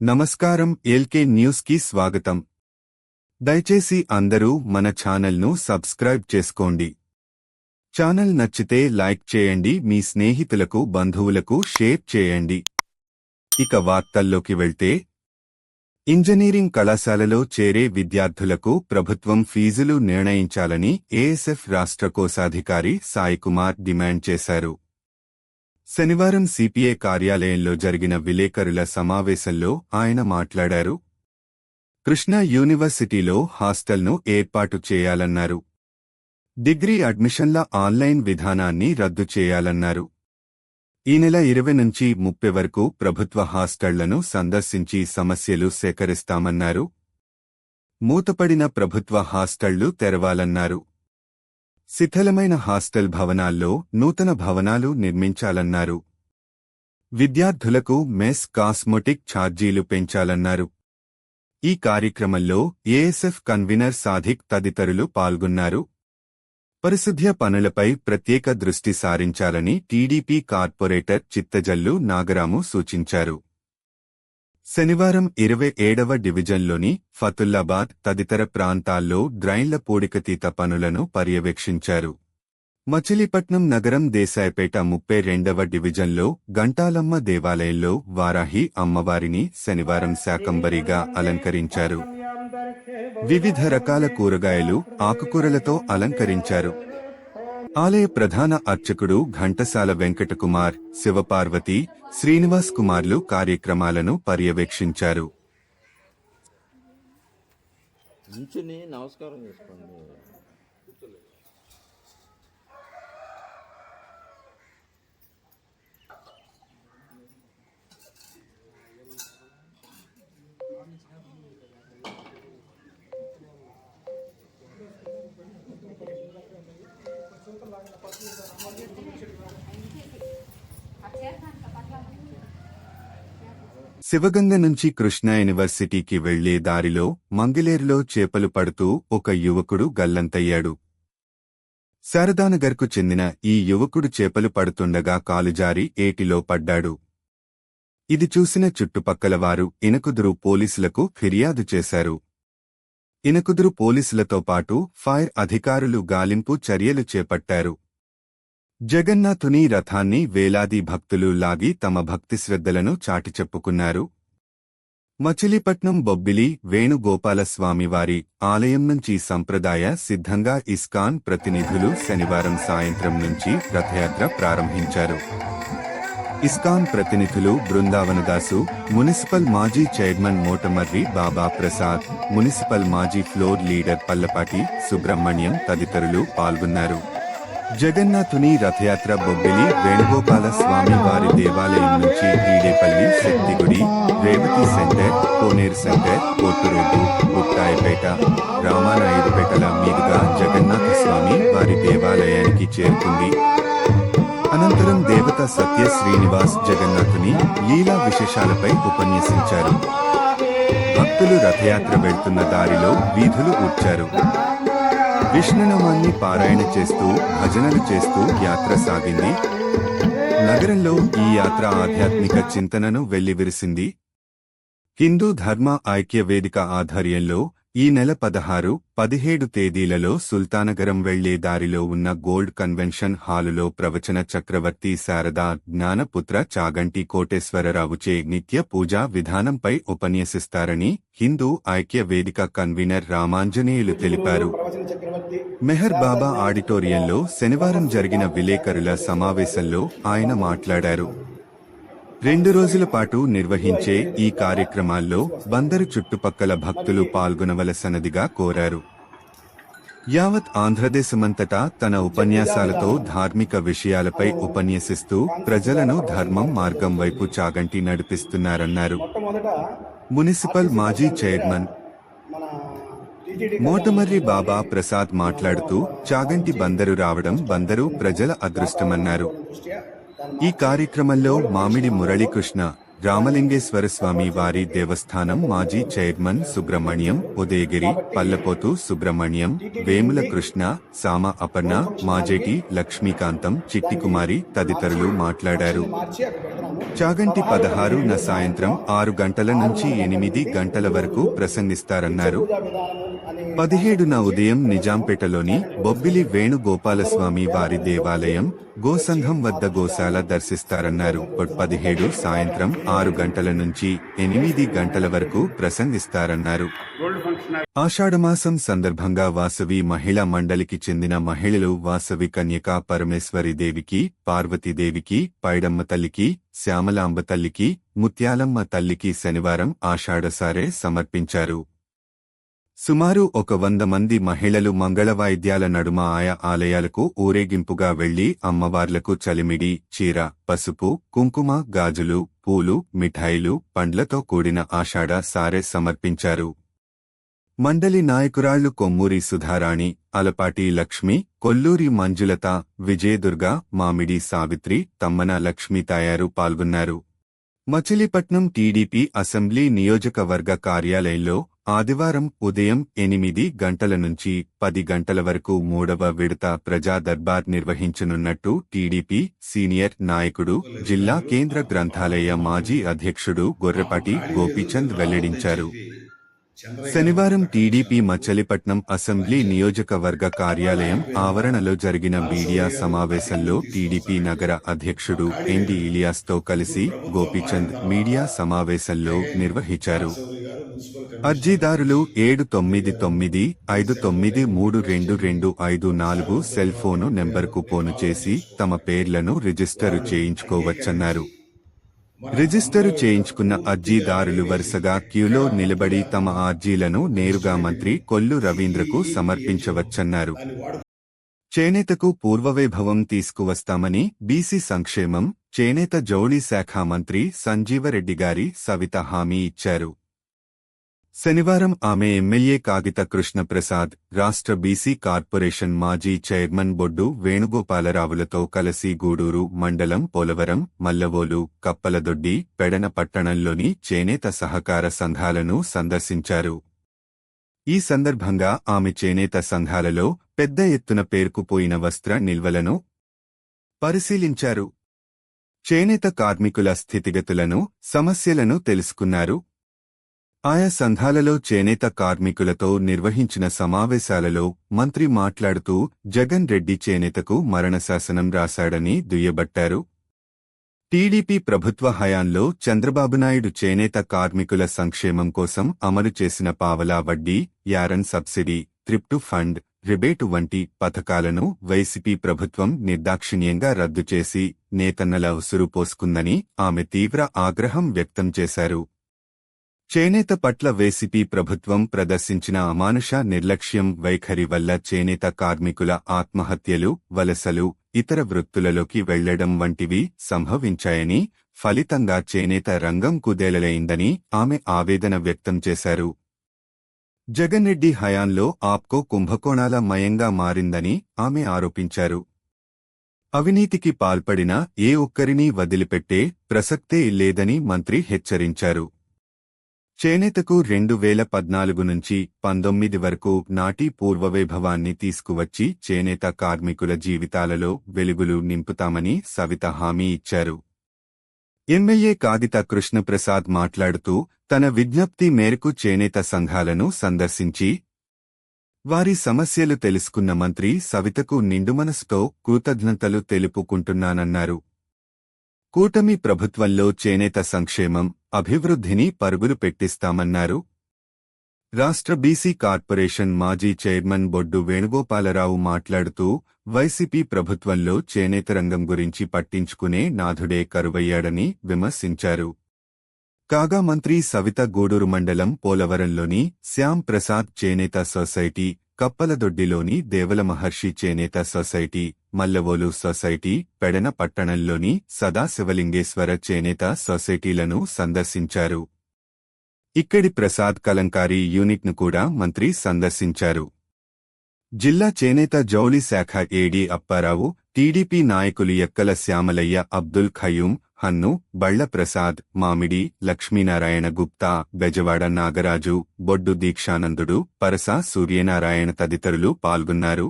నమస్కారం ఎల్కే న్యూస్కి స్వాగతం. దయచేసి అందరూ మన ఛానల్ను సబ్స్క్రైబ్ చేసుకోండి. ఛానల్ నచ్చితే లైక్ చేయండి మీ స్నేహితులకు బంధువులకు షేర్ చేయండి. ఇక వార్తల్లోకి వెళ్తే ఇంజనీరింగ్ కళాశాలలో చేరే విద్యార్థులకు ప్రభుత్వం ఫీజులు నిర్ణయించాలని ఏఎస్ఎఫ్ రాష్ట్ర కోశాధికారి సాయికుమార్ డిమాండ్ చేశారు. శనివారం సిపిఐ కార్యాలయంలో జరిగిన విలేకరుల సమావేశంలో ఆయన మాట్లాడారు. కృష్ణా యూనివర్సిటీలో హాస్టల్ను ఏర్పాటు చేయాలన్నారు. డిగ్రీ అడ్మిషన్ల ఆన్లైన్ విధానాన్ని రద్దు చేయాలన్నారు. ఈ నెల ఇరవై నుంచి ముప్పై వరకు ప్రభుత్వ హాస్టళ్ళను సందర్శించి సమస్యలు సేకరిస్తామన్నారు. మూతపడిన ప్రభుత్వ హాస్టళ్ళు తెరవాలన్నారు. శిథిలమైన హాస్టల్ భవనాల్లో నూతన భవనాలు నిర్మించాలన్నారు. విద్యార్థులకు మెస్ కాస్మోటిక్ ఛార్జీలు పెంచాలన్నారు. ఈ కార్యక్రమంలో ఏఎస్ఎఫ్ కన్వీనర్ సాధిక్ తదితరులు పాల్గొన్నారు. పరిశుద్ధ్య పనులపై ప్రత్యేక దృష్టి సారించాలని టీడీపీ కార్పొరేటర్ చిత్తజల్లు నాగరాము సూచించారు. శనివారం ఇరవై ఏడవ డివిజన్లోని ఫతుల్లాబాద్ తదితర ప్రాంతాల్లో డ్రైన్ల పూడికతీత పనులను పర్యవేక్షించారు. మచిలీపట్నం నగరం దేశాయపేట ముప్పై రెండవ డివిజన్లో గంటాలమ్మ దేవాలయంలో వారాహి అమ్మవారిని శనివారం శాకంబరిగా అలంకరించారు. వివిధ రకాల కూరగాయలు ఆకుకూరలతో అలంకరించారు. ఆలయ ప్రధాన అర్చకుడు ఘంటసాల వెంకటకుమార్ శివపార్వతి శ్రీనివాస్ కుమార్లు కార్యక్రమాలను పర్యవేక్షించారు. నమస్కారం చేసుకోండి. శివగంగ నుంచి కృష్ణా యూనివర్సిటీకి వెళ్ళే దారిలో మంగలేరులో చేపలు పడుతూ ఒక యువకుడు గల్లంతయ్యాడు. శారదానగర్కు చెందిన ఈ యువకుడు చేపలు పడుతుండగా కాలుజారి ఏటిలో పడ్డాడు. ఇది చూసిన చుట్టుపక్కల వారు ఇనకుదురు పోలీసులకు ఫిర్యాదు చేశారు. ఇనకుదురు పోలీసులతో పాటు ఫైర్ అధికారులు గాలింపు చర్యలు చేపట్టారు. జగన్నాథుని రథాన్ని వేలాది భక్తులు లాగి తమ భక్తి శ్రద్ధలను చాటి చెప్పుకున్నారు. మచిలీపట్నం బొబ్బిలి వేణుగోపాలస్వామివారి ఆలయం నుంచి సంప్రదాయ సిద్ధంగా ఇస్కాన్ ప్రతినిధులు శనివారం సాయంత్రం నుంచి రథయాత్ర ప్రారంభించారు. ఇస్కాన్ ప్రతినిధులు బృందావనదాసు మున్సిపల్ మాజీ చైర్మన్ మోటమర్రి బాబా ప్రసాద్ మున్సిపల్ మాజీ ఫ్లోర్ లీడర్ పల్లపాటి సుబ్రహ్మణ్యం తదితరులు పాల్గొన్నారు. జగన్నాథుని రథయాత్ర బొబ్బిలి వేణుగోపాల స్వామి వారి దేవాలయం నుంచి ఈడేపల్లి శక్తిగుడి రేవతి సెంటర్ కోనేరు సెంటర్ కోట్టురోడ్డు గుట్టాయపేట రామానాయుడుపేటల మీదుగా జగన్నాథ స్వామి వారి దేవాలయానికి చేరుకుంది. అనంతరం దేవత సత్య శ్రీనివాస్ జగన్నాథుని లీలా విశేషాలపై ఉపన్యసించారు. భక్తులు రథయాత్ర వెళ్తున్న దారిలో వీధులు కూర్చారు విష్ణునామాన్ని పారాయణ చేస్తూ భజనలు చేస్తూ యాత్ర సాగింది. నగరంలో ఈ యాత్ర ఆధ్యాత్మిక చింతనను వెల్లివిరిసింది. హిందూ ధర్మ ఐక్య వేదిక ఆధ్వర్యంలో ఈ నెల పదహారు పదిహేడు తేదీలలో సుల్తానగరం వెళ్ళే దారిలో ఉన్న గోల్డ్ కన్వెన్షన్ హాలులో ప్రవచన చక్రవర్తి శారదా జ్ఞానపుత్ర చాగంటి కోటేశ్వరరావుచే నిత్య పూజా విధానంపై ఉపన్యసిస్తారని హిందూ ఐక్య వేదిక కన్వీనర్ రామాంజనేయులు తెలిపారు. మెహర్ బాబా ఆడిటోరియంలో శనివారం జరిగిన విలేకరుల సమావేశంలో ఆయన మాట్లాడారు. రెండు రోజుల పాటు నిర్వహించే ఈ కార్యక్రమాల్లో బందరు చుట్టుపక్కల భక్తులు పాల్గొనవలసనదిగా కోరారు. యావత్ ఆంధ్రదేశమంతటా తన ఉపన్యాసాలతో ధార్మిక విషయాలపై ఉపన్యసిస్తూ ప్రజలను ధర్మం మార్గం వైపు చాగంటి నడిపిస్తున్నారన్నారు. మున్సిపల్ మాజీ చైర్మన్ మోటమర్రి బాబా ప్రసాద్ మాట్లాడుతూ చాగంటి బందరు రావడం బందరు ప్రజల అదృష్టమన్నారు. ఈ కార్యక్రమంలో మామిడి మురళీకృష్ణ రామలింగేశ్వర స్వామి వారి దేవస్థానం మాజీ చైర్మన్ సుబ్రహ్మణ్యం ఉదయగిరి పల్లపోతు సుబ్రహ్మణ్యం వేముల కృష్ణ సామ అపర్ణ మాజేటి లక్ష్మీకాంతం చిట్టికుమారి తదితరులు మాట్లాడారు. చాగంటి పదహారున సాయంత్రం ఆరు గంటల నుంచి ఎనిమిది గంటల వరకు ప్రసంగిస్తారన్నారు. పదిహేడున ఉదయం నిజాంపేటలోని బొబ్బిలి వేణుగోపాలస్వామి వారి దేవాలయం గోసంఘం వద్ద గోశాల దర్శిస్తారన్నారు. పదిహేడు సాయంత్రం ఆరు గంటల నుంచి ఎనిమిది గంటల వరకు ప్రసంగిస్తారన్నారు. ఆషాఢమాసం సందర్భంగా వాసవి మహిళా మండలికి చెందిన మహిళలు వాసవి కన్యకా పరమేశ్వరి దేవికి పార్వతీదేవికి పైడమ్మ తల్లికి శ్యామలాంబ తల్లికి ముత్యాలమ్మ తల్లికి శనివారం ఆషాఢసారే సమర్పించారు. సుమారు ఒక వంద మంది మహిళలు మంగళవాయిద్యాల నడుమ ఆయా ఆలయాలకు ఊరేగింపుగా వెళ్ళి అమ్మవార్లకు చలిమిడి చీర పసుపు కుంకుమ గాజులు పూలు మిఠాయిలు పండ్లతో కూడిన ఆషాఢ సారె సమర్పించారు. మండలి నాయకురాళ్ళు కొమ్మూరి సుధారాణి అలపాటి లక్ష్మి కొల్లూరి మంజులత విజయదుర్గ మామిడి సావిత్రి తమ్మన లక్ష్మి తయారు పాల్గొన్నారు. మచిలీపట్నం టీడీపీ అసెంబ్లీ నియోజకవర్గ కార్యాలయంలో ఆదివారం ఉదయం ఎనిమిది గంటల నుంచి పది గంటల వరకు మూడవ విడత ప్రజా దర్బార్ నిర్వహించనున్నట్టు టీడీపీ సీనియర్ నాయకుడు జిల్లా కేంద్ర గ్రంథాలయ మాజీ అధ్యక్షుడు గొర్రెపాటి గోపీచంద్ వెల్లడించారు. శనివారం టీడీపీ మచ్చలిపట్నం అసెంబ్లీ నియోజకవర్గ కార్యాలయం ఆవరణలో జరిగిన మీడియా సమావేశంలో టీడీపీ నగర అధ్యక్షుడు ఎన్డి ఇలియాస్తో కలిసి గోపీచంద్ మీడియా సమావేశంలో నిర్వహించారు. అర్జీదారులు ఏడు తొమ్మిది తొమ్మిది ఐదు తొమ్మిది మూడు రెండు రెండు ఐదు నాలుగు సెల్ ఫోను నెంబర్కు ఫోను చేసి తమ పేర్లను రిజిస్టరు చేయించుకోవచ్చన్నారు. రిజిస్టరు చేయించుకున్న అర్జీదారులు వరుసగా క్యూలో నిలబడి తమ అర్జీలను నేరుగా మంత్రి కొల్లు రవీంద్రకు సమర్పించవచ్చన్నారు. చేనేతకు పూర్వవైభవం తీసుకువస్తామని బీసీ సంక్షేమం చేనేత జౌళి శాఖ మంత్రి సంజీవరెడ్డి గారి సవిత హామీ ఇచ్చారు. శనివారం ఆమె ఎమ్మెల్యే కాగిత కృష్ణప్రసాద్ రాష్ట్ర బీసీ కార్పొరేషన్ మాజీ చైర్మన్ బొడ్డు వేణుగోపాలరావులతో కలిసి గూడూరు మండలం పోలవరం మల్లవోలు కప్పలదొడ్డి పెడన పట్టణంలోని చేనేత సహకార సంఘాలను సందర్శించారు. ఈ సందర్భంగా ఆమె చేనేత సంఘాలలో పెద్ద ఎత్తున పేరుకుపోయిన వస్త్ర నిల్వలను పరిశీలించారు. చేనేత కార్మికుల స్థితిగతులను సమస్యలను తెలుసుకున్నారు. ఆయా సంఘాలలో చేనేత కార్మికులతో నిర్వహించిన సమావేశాలలో మంత్రి మాట్లాడుతూ జగన్ రెడ్డి చేనేతకు మరణశాసనం రాశాడని దుయ్యబట్టారు. టీడీపీ ప్రభుత్వ హయాంలో చంద్రబాబు నాయుడు చేనేత కార్మికుల సంక్షేమం కోసం అమలు చేసిన పావలా వడ్డీ yarn subsidy thrift fund rebate వంటి పథకాలను వైసీపీ ప్రభుత్వం నిర్దాక్షిణ్యంగా రద్దు చేసి నేతన్నల ఉసురు పోసుకుందని ఆమె తీవ్ర ఆగ్రహం వ్యక్తం చేశారు. చేనేత పట్ల వేసిపి ప్రభుత్వం ప్రదర్శించిన అమానుష నిర్లక్ష్యం వైఖరి వల్ల చేనేత కార్మికుల ఆత్మహత్యలు వలసలు ఇతర వృత్తులలోకి వెళ్ళడం వంటివి సంభవించాయని ఫలితంగా చేనేత రంగం కుదేలలైందని ఆమె ఆవేదన వ్యక్తం చేశారు. జగన్ రెడ్డి హయాంలో ఆప్కో కుంభకోణాల మయంగా మారిందని ఆమె ఆరోపించారు. అవినీతికి పాల్పడిన ఏ ఒక్కరినీ వదిలిపెట్టే ప్రసక్తే లేదని మంత్రి హెచ్చరించారు. చేనేతకు రెండు వేల పద్నాలుగు నుంచి పంతొమ్మిది వరకు నాటి పూర్వవైభవాన్ని తీసుకువచ్చి చేనేత కార్మికుల జీవితాలలో వెలుగులు నింపుతామని సవిత హామీ ఇచ్చారు. ఎమ్మెల్యే కాగిత కృష్ణప్రసాద్ మాట్లాడుతూ తన విజ్ఞప్తి మేరకు చేనేత సంఘాలను సందర్శించి వారి సమస్యలు తెలుసుకున్న మంత్రి సవితకు నిండుమనసుతో కృతజ్ఞతలు తెలుపుకుంటున్నానన్నారు. కూటమి ప్రభుత్వంలో చేనేత సంక్షేమం అభివృద్ధిని పరుగులు పెట్టిస్తామన్నారు. రాష్ట్ర బీసీ కార్పొరేషన్ మాజీ చైర్మన్ బొడ్డు వేణుగోపాలరావు మాట్లాడుతూ వైసీపీ ప్రభుత్వంలో చేనేత రంగం గురించి పట్టించుకునే నాథుడే కరువయ్యాడని విమర్శించారు. కాగా మంత్రి సవిత గూడూరు మండలం పోలవరంలోని శ్యాం ప్రసాద్ చేనేత సొసైటీ కప్పలదొడ్డిలోని దేవల మహర్షి చేనేత సొసైటీ మల్లవోలు సొసైటీ పెడన పట్టణంలోని సదాశివలింగేశ్వర చేనేత సొసైటీలను సందర్శించారు. ఇక్కడి ప్రసాద్ కలంకారీ యూనిట్ను కూడా మంత్రి సందర్శించారు. జిల్లా చేనేత జౌళి శాఖ ఏడీ అప్పారావు టీడీపీ నాయకులు ఎక్కల శ్యామలయ్య అబ్దుల్ ఖయూం హన్ను బళ్ళప్రసాద్ మామిడి లక్ష్మీనారాయణ గుప్తా బెజవాడ నాగరాజు బొడ్డు దీక్షానందుడు పరస సూర్యనారాయణ తదితరులు పాల్గొన్నారు.